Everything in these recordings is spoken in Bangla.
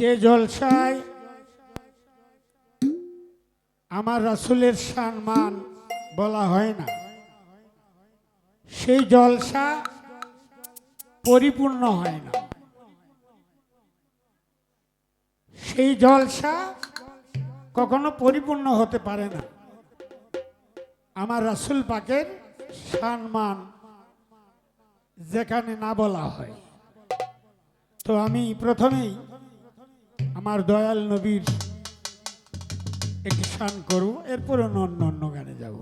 যে জলসায় আমার রাসুলের সম্মান বলা হয় না, সেই জলসা পরিপূর্ণ হয় না। সেই জলসা কখনো পরিপূর্ণ হতে পারে না। আমার রাসুল পাকের সম্মান যেখানে না বলা হয়। তো আমি প্রথমেই আমার দয়াল নবীর একটি শান করব এরপর অন্য অন্য গানে যাব।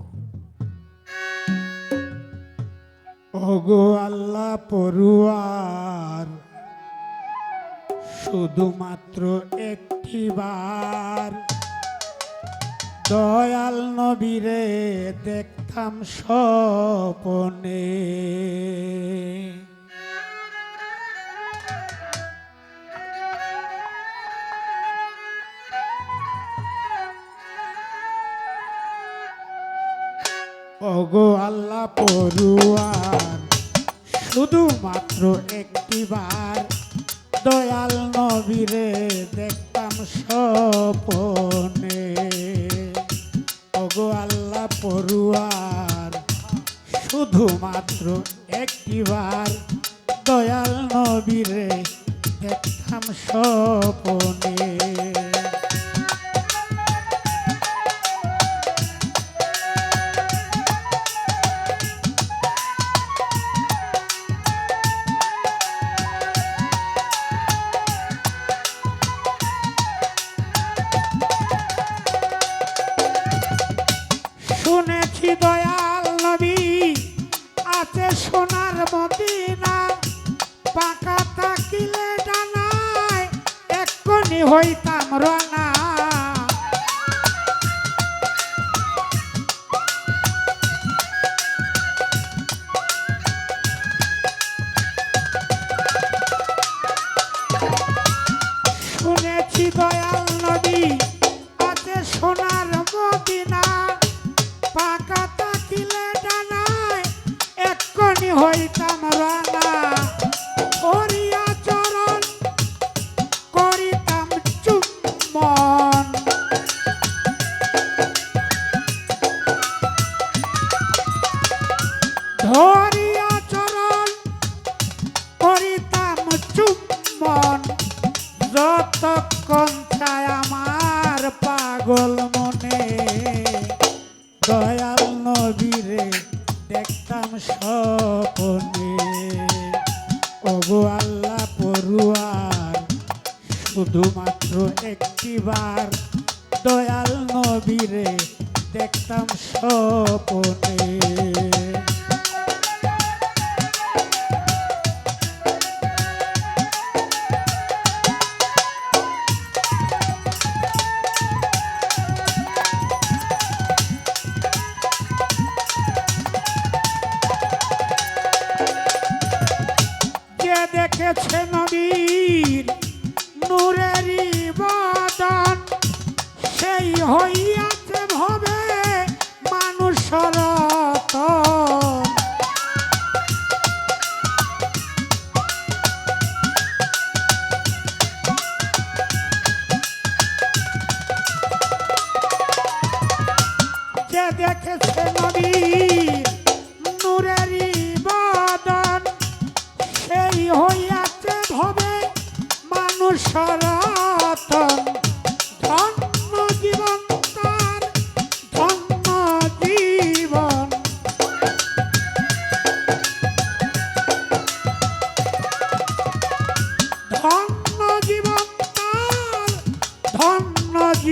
ওগো আল্লাহ পড়ুয়ার শুধুমাত্র একটি বার দয়াল নবীরে দেখতাম স্বপনে। ওগো আল্লাহ পড়ুয়ার শুধুমাত্র একটিবার দয়াল নবীরে দেখতাম স্বপনে। ওগো আল্লাহ পড়ুয়ার শুধুমাত্র একটিবার দয়াল নবীরে দেখতাম স্বপনে। হইতাম শুধুমাত্র একটিবার দয়াল নবীরে দেখতাম স্বপনে।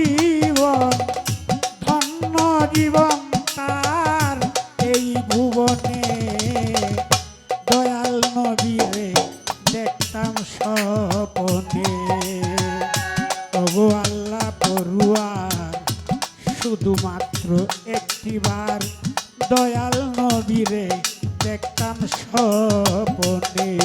জীবন, ধন্য এই ভুবনে। দয়াল নদীরে দেখতাম স্বপনে। তবু আল্লাহ শুধুমাত্র একটিবার দয়াল নবীরে দেখতাম স্বপনে।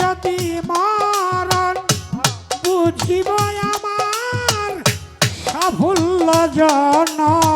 যদি মরণ বুঝিব আমার সাফল্য জনক।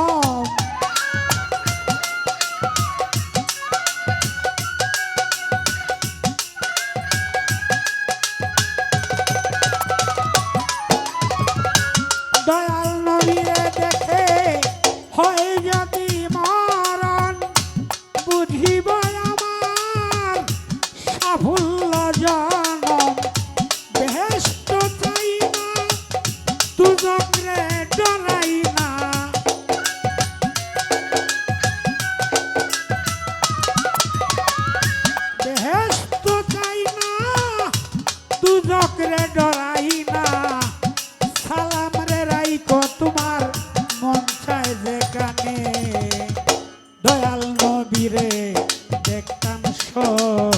দয়াল নবীরে দেখতাম সব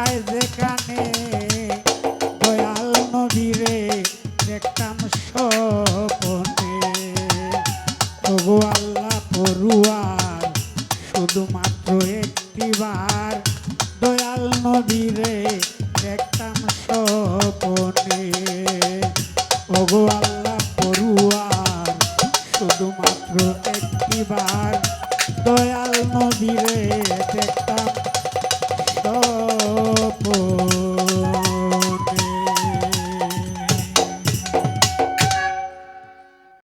যায় যেখানে